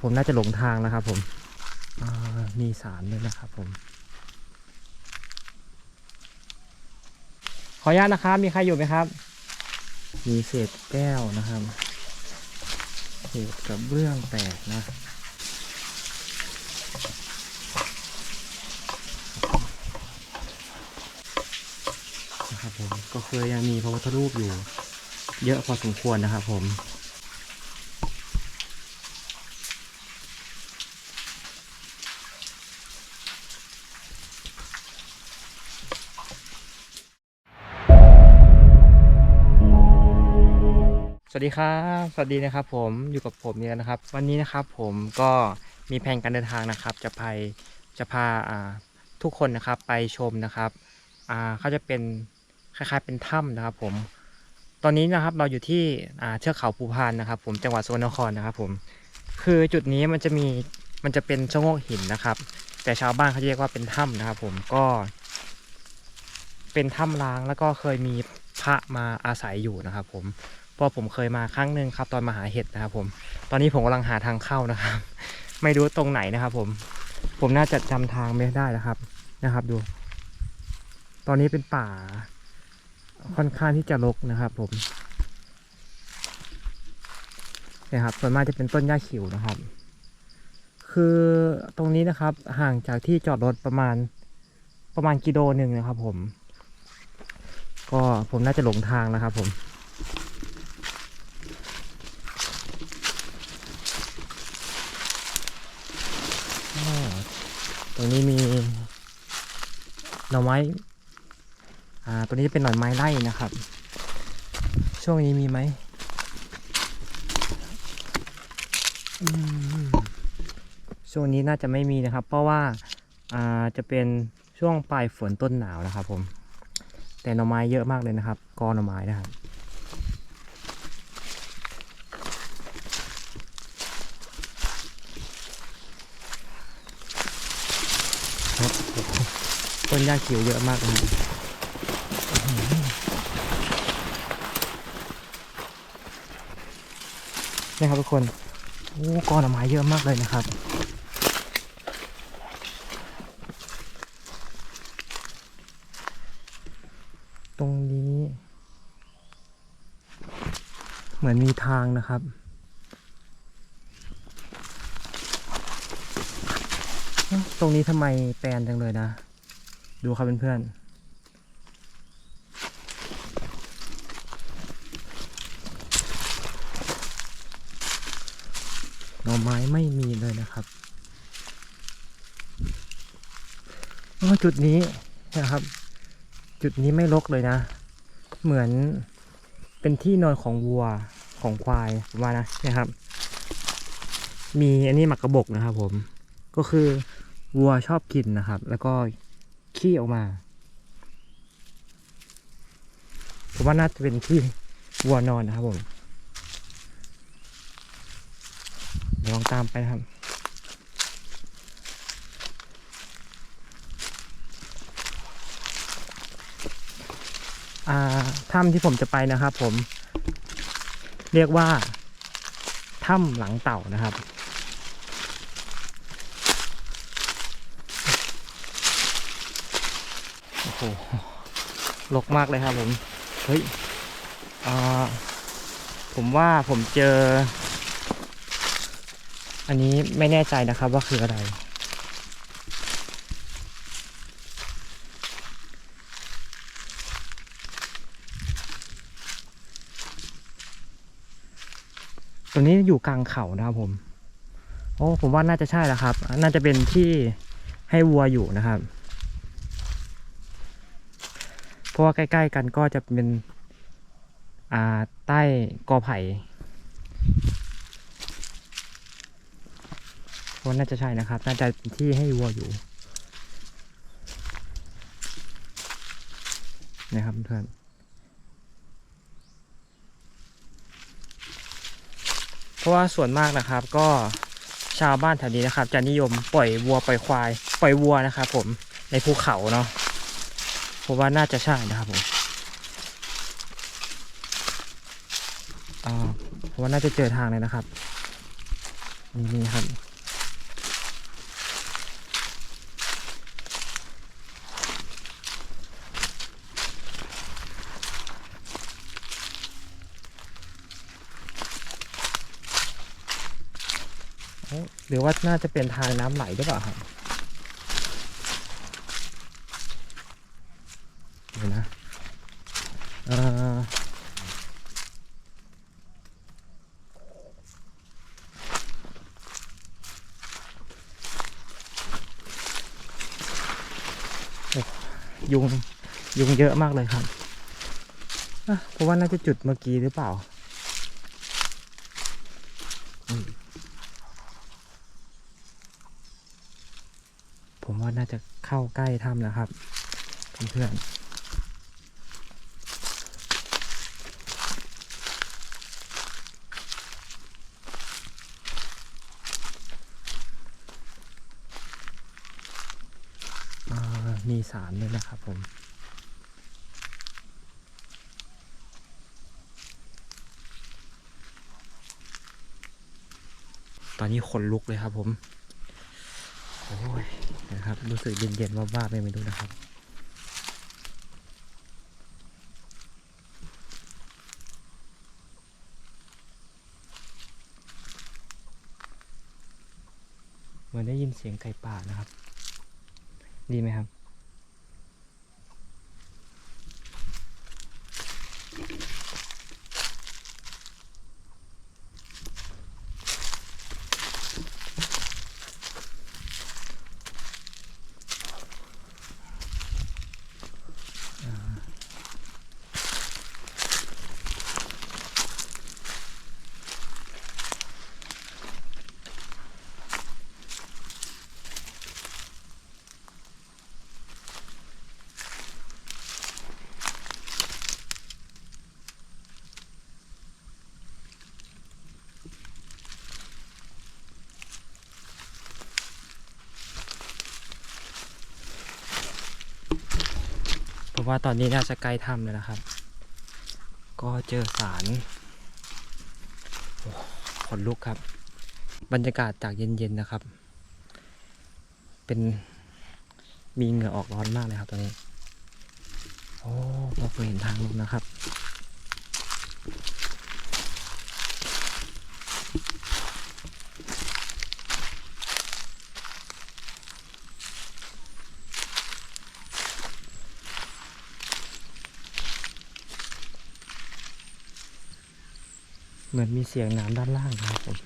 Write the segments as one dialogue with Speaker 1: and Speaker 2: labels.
Speaker 1: ผมน่าจะหลงทางนะครับ ผมมีสารด้วยนะครับผม ขออนุญาตนะครับ มีใครอยู่ไหมครับ มีเศษแก้วนะครับเศษกระเบื้องแตกนะนะครับผมก็เคือยังมีพระพุทธรูปอยู่ เยอะพอสมควรนะครับผม สวัสดีครับ สวัสดีนะครับ ผมอยู่กับผมเนี่ยนะครับ วันนี้นะครับผมก็มีแผนการเดินทางนะครับ จะไปจะพาทุกคนนะครับไปชมนะครับเขาจะเป็นคล้ายๆเป็นถ้ำนะครับ ผม ตอนนี้นะครับเราอยู่ที่เทือกเขาภูพานนะครับ ผมจังหวัดสกลนครนะครับ ผม คือจุดนี้มันจะมีมันจะเป็นชะโงกหินนะครับ แต่ชาวบ้านเขาเรียกว่าเป็นถ้ำนะครับ ผมก็ เป็นถ้ำล้างแล้วก็เคยมีพระมาอาศัยอยู่นะครับ ผม ราะผมเคยมาครั้งหนึ่งครับ ตอนมาหาเห็ดนะครับผม ตอนนี้ผมกำลังหาทางเข้านะครับ ไม่รู้ตรงไหนนะครับ ผม ผมน่าจะจำทางไม่ได้นะครับนะครับ ดู ตอนนี้เป็นป่า ค่อนข้างที่จะรกนะครับ ผมเนี่ยครับส่วนมากจะเป็นต้นหญ้าขิวนะครับ คือตรงนี้นะครับ ห่างจากที่จอดรถประมาณประมาณกิโลหนึ่งนะครับ ผม ก็ผมน่าจะหลงทางนะครับ ผม อ๋อต รงนี้มีหน่อไม้ อ่า ตัวนี้จะเป็นหน่อไม้ไร่นะครับ ช่วงนี้มีไหมช่วงนี้น่าจะไม่มีนะครับ เพราะว่าอ่าจะเป็นช่วงปลายฝนต้นหนาวนะครับ ผม แต่หน่อไม้เยอะมากเลยนะครับกอหน่อไม้นะครับ ต้นหญ้าเขียวเยอะมากเลยนี่ครับทุกคนโอ้กอนอไม้เยอะมากเลยนะครับตรงนี้ เหมือนมีทางนะครับ ตรงนี้ทำไมแปลนจังเลยนะ ดูครับเพื่อนๆหน่อไม้ไม่มีเลยนะครับโอ้จุดนี้นะครับ จุดนี้ไม่รกเลยนะ เหมือนเป็นที่นอนของวัวของควายมานะนะครับ มีอันนี้หมักกระบกนะครับผมก็คือวัวชอบกินนะครับ แล้วก็ ขี้ออกมา ผมว่าน่าจะเป็นที่วัวนอนนะครับผมเดี๋ยวลองตามไปนะครับอ่าถ้ำที่ผมจะไปนะครับผม เรียกว่าถ้ำหลังเต่านะครับ โอ้โหลกมากเลยครับผม เฮ้ยผมว่าผมเจอ อันนี้ไม่แน่ใจนะครับว่าคืออะไร ตัวนี้อยู่กลางเขานะครับผม โอ้ผมว่าน่าจะใช่แล้วครับ น่าจะเป็นที่ให้วัวอยู่นะครับ เพ ราะว่าใกล้ ๆ กันก็จะเป็นอ่าใต้กอไผ่เพราะน่าจะใช่นะครับ น่าจะเป็นที่ให้วัวอยู่นะครับเพื่อนเพราะว่าส่วนมากนะครับก็ชาวบ้านแถวนี้นะครับ จะนิยมปล่อยวัวปล่อยควาย ปล่อยวัวนะครับผมในภูเขาเนาะ ผมว่าน่าจะใช่นะครับผมอ่าผมว่าน่าจะเจอทางเลยนะครับ นี่นครับหรือว่าน่าจะเป็นทางน้ำไหลหรือเปล่าครับเดี๋ยวนะเอ่อโอ้ยุง ยุง เยอะมากเลยครับเพราะว่าน่าจะจุดเมื่อกี้หรือเปล่า ผมว่าน่าจะเข้าใกล้ถ้ำนะครับเพื่อนๆอ่ามีสารด้วยนะครับผม ตอนนี้ขนลุกเลยครับผม โอ้ยนะครับ รู้สึกเย็นๆว่าบ้าๆไปไม่รู้นะครับเหมือนได้ยินเสียงไก่ป่านะครับ ดีไหมครับ ว่าตอนนี้น่าจะใกล้ถ้ำแล้วนะครับ ก็เจอสารขนลุกครับ บรรยากาศจากเย็นๆนะครับ เป็นมีเหงื่อออกร้อนมากเลยครับตอนนี้ โอ้เราเคยเห็นทางลงนะครับ เหมือนมีเสียงน้ำด้านล่างนะครับผม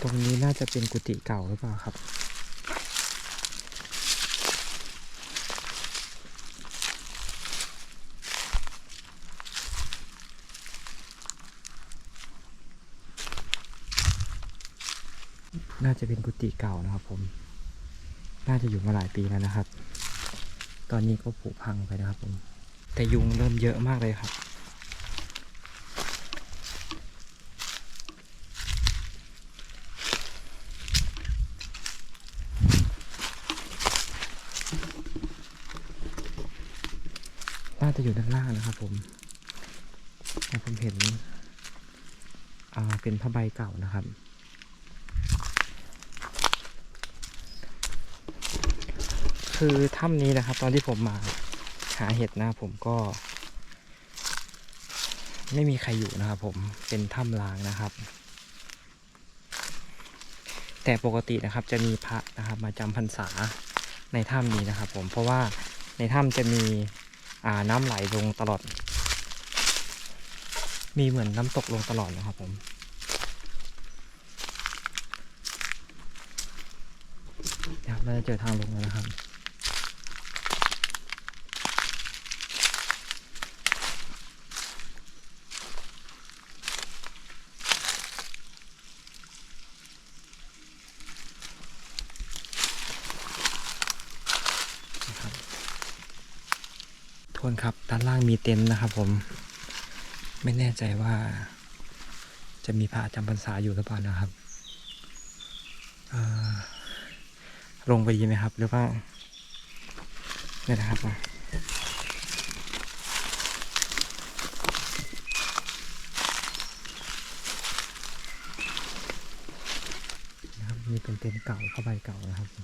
Speaker 1: ตรงนี้น่าจะเป็นกุฏิเก่าหรือเปล่าครับ น่าจะเป็นกุฏิเก่านะครับ ผม น่าจะอยู่มาหลายปีแล้วนะครับ ตอนนี้ก็ผุพังไปนะครับ ผม แต่ยุงเริ่มเยอะมากเลยครับ น่าจะอยู่ด้านล่างนะครับ ผมแต่ผมเห็นเป็นผ้าใบเก่านะครับ คือถ้ำนี้นะครับ ตอนที่ผมมาหาเห็ดนะผมก็ ไม่มีใครอยู่นะครับผมเป็นถ้ำล้างนะครับ แต่ปกตินะครับจะมีพระนะครับ มาจำพรรษาในถ้ำนี้นะครับ ผมเพราะว่าในถ้ำจะมีน้ำไหลลงตลอด มีเหมือนน้ำตกลงตลอดนะครับผมเราจะเจอทางลงแล้วนะครับ นครับ ด้านล่างมีเต็นท์นะครับ ผม ไม่แน่ใจว่า จะมีพระจำพรรษาอยู่หรือเปล่านะครับลงไปดีไหมครับ หรือว่าเนี่ยนะครับนี่เป็นเต็นท์เก่าผ้าใบเก่านะครับเพื่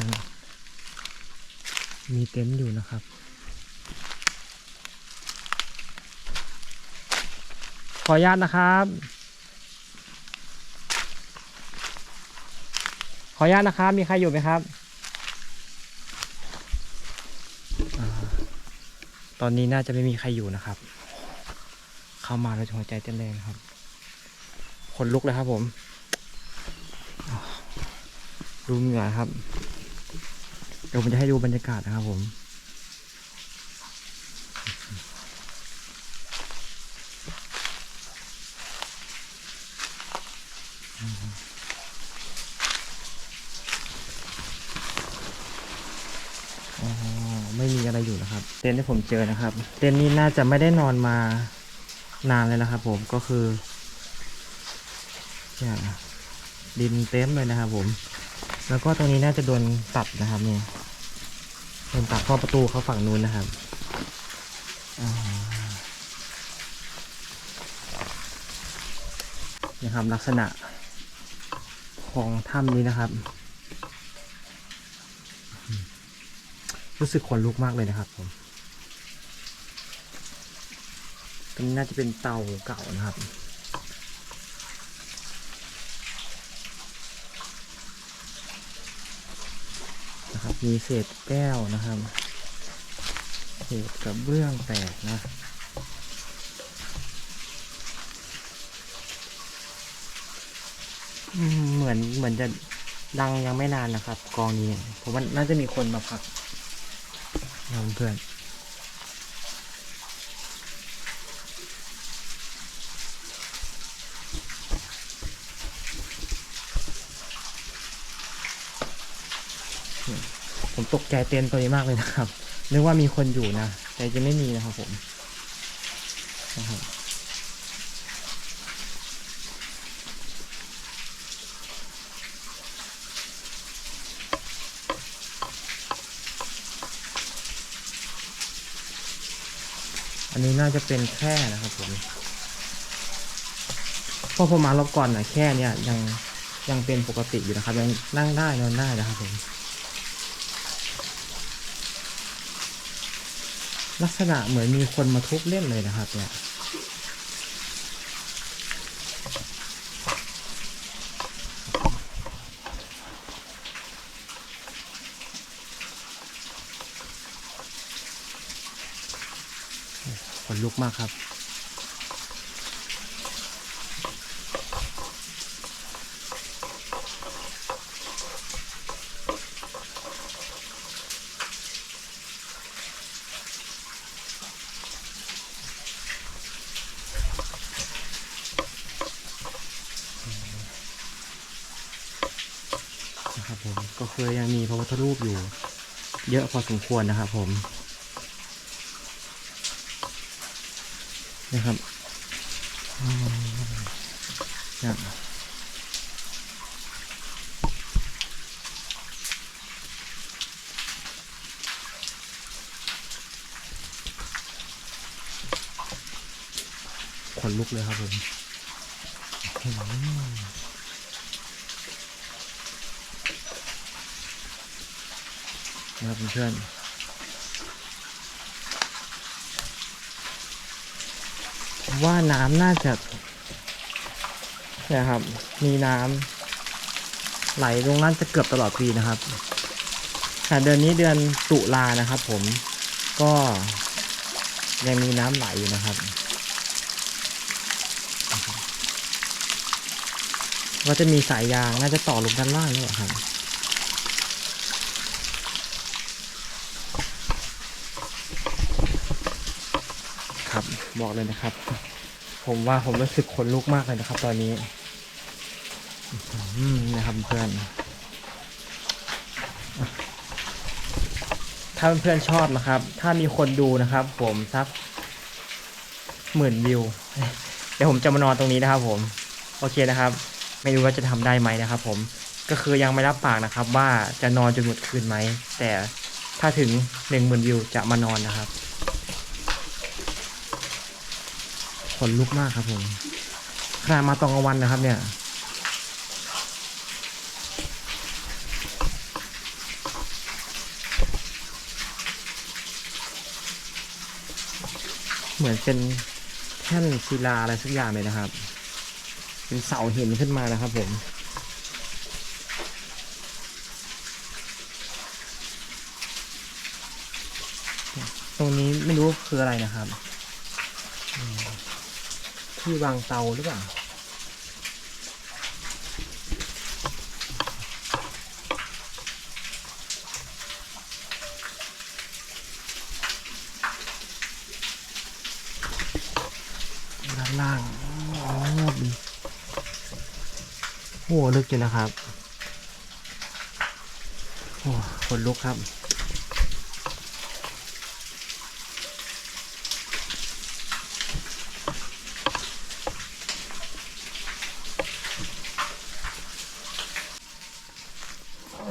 Speaker 1: อนมีเต็ นท์อยู่นะครับ ขออนุญาตนะครับ ขออนุญาตนะครับ มีใครอยู่ไหมครับอตอนนี้น่าจะไม่มีใครอยู่นะครับ เข้ามาแล้วจะหัวใจเต้นแรงครับ ขนลุกเลยครับผมดูเหงื่อครับ เดี๋ยวผมจะให้ดูบรรยากาศนะครับผม อ๋อ ไม่มี อะไรอยู่นะครับ เต็นท์ที่ผมเจอนะครับ เต็นท์นี้น่าจะไม่ได้นอนมานานเลยนะครับ ผมก็คือเนี่ยดินเต็มเลยนะครับ ผม แล้วก็ตรงนี้น่าจะโดนตัดนะครับเนี่ยโดนตัดข้อประตูเขาฝั่งนู้นนะครับอ่านะครับลักษณะของถ้ำนี้นะครับ รู้สึกขนลุกมากเลยนะครับผมตรงนี้น่าจะเป็นเตาเก่านะครับ นะครับ มีเศษแก้วนะครับ เศษกระเบื้องแตกนะเหมือนเหมือนจะดังยังไม่นานนะครับ กองนี้ผมว่าน่าจะมีคนมาพัก นะเพื่อนผมตกใจเต้นตัวนี้มากเลยนะครับ นึกว่ามีคนอยู่นะ แต่จะไม่มีนะครับผมนะครับ อันนี้น่าจะเป็นแค่นะครับผมเพราะผมมารอบก่อนนะแค่เนี่ยยังยังเป็นปกติอยู่นะครับ ยังนั่งได้นอนได้นะครับผมลักษณะเหมือนมีคนมาทุบเล่นเลยนะครับเนี่ย ขนลุ กมากครับ นะครับผมก็คือยังมีพระพุทธรูปอยู่ เยอะพอสมควรนะครับผม นะครับอืมเนี่ยขนลุกเลยครับผมอืมนะครับเพื่อน ผมว่าน้ำน่าจะนี่ยครับ มีน้ำไหลลงน่าจะเกือบตลอดปีนะครับเดือนนี้เดือนตุลานะครับ ผมก็ยังมีน้ำไหลอยู่นะครับก็จะมีสายยางน่าจะต่อลงด้านล่างนี่แหละครับ ครั บอกเลยนะครับ ผมว่าผมรู้สึกขนลุกมากเลยนะครับ ตอนนี้นะครับเพื่อนถ้าเพื่อนชอบนะครับ ถ้ามีคนดูนะครับ ผมสักหมื่นวิวเดี๋ยวผมจะมานอนตรงนี้นะครับ ผม โอเคนะครับ ไม่รู้ว่าจะทำได้ไหมนะครับ ผมก็คือยังไม่รับปากนะครับ ว่าจะนอนจนหมดคืนไหมแต่ถ้าถึงหนึ่งหมื่นวิวจะมานอนนะครับ ข นลุกมากครับผมขนาดมาตอนกลางวันนะครับ เนี่ย เหมือนเป็นแท่นศิลาอะไรสักอย่างเลยนะครับ เป็นเสาหินขึ้นมานะครับผมตรงนี้ไม่รู้คืออะไรนะครับ ที่วางเตาหรือเปล่าด้านล่างอ๋อมีโอ้ลึกอยู่นะครับ โอ้คนลุกครับ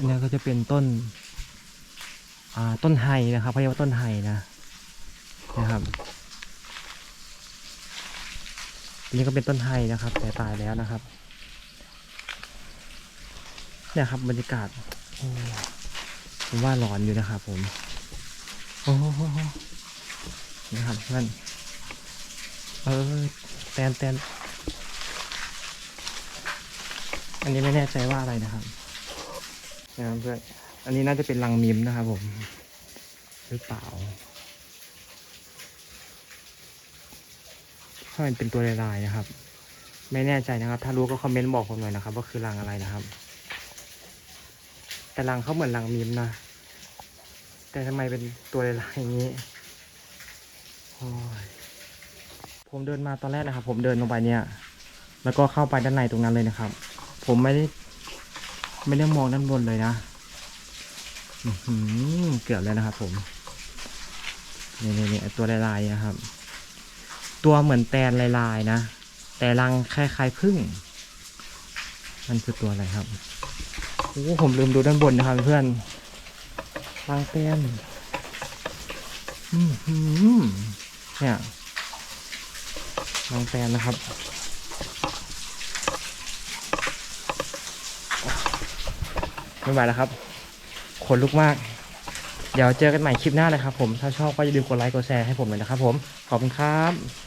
Speaker 1: อันนี้ก็จะเป็นต้นอ่าต้นไฮนะครับเขาเรียกว่าต้นไฮนะนะครับอันนี้ก็เป็นต้นไฮนะครับ แต่ตายแล้วนะครับเนี่ยครับบรรยากาศผมว่าร้อนอยู่นะครับผมโอ้โหนะครับเพื่อนเออแตนแตนอันนี้ไม่แน่ใจว่าอะไรนะครับ นะครับเพื่อนอันนี้น่าจะเป็นรังมิมนะครับผม หรือเปล่าถ้ามันเป็นตัวลายๆนะครับ ไม่แน่ใจนะครับ ถ้ารู้ก็คอมเมนต์บอกผมหน่อยนะครับ ว่าคือรังอะไรนะครับ แต่รังเขาเหมือนรังมีมนะ แต่ทำไมเป็นตัวลายๆอย่างนี้ผมเดินมาตอนแรกนะครับ ผมเดินลงไปเนี่ย แล้วก็เข้าไปด้านในตรงนั้นเลยนะครับ ผมไม่ได้ ไม่ได้มองด้านบนเลยนะเกือบเลยนะครับ ผมนี่นี่นี่ตัวลายๆนะครับ ตัวเหมือนแตนลายๆนะ แต่รังคล้ายๆพึ่งมันคือตัวอะไรครับโอ้ผมลืมดูด้านบนนะครับ เพื่อนรังแตนอืมหืมเนี่ยรังแตนนะครับ ไม่ไหวแล้วครับขนลุกมาก เดี๋ยวเจอกันใหม่คลิปหน้านะครับผม ถ้าชอบก็อย่าลืมกดไลค์กดแชร์ให้ผมเลยนะครับผม ขอบคุณครับ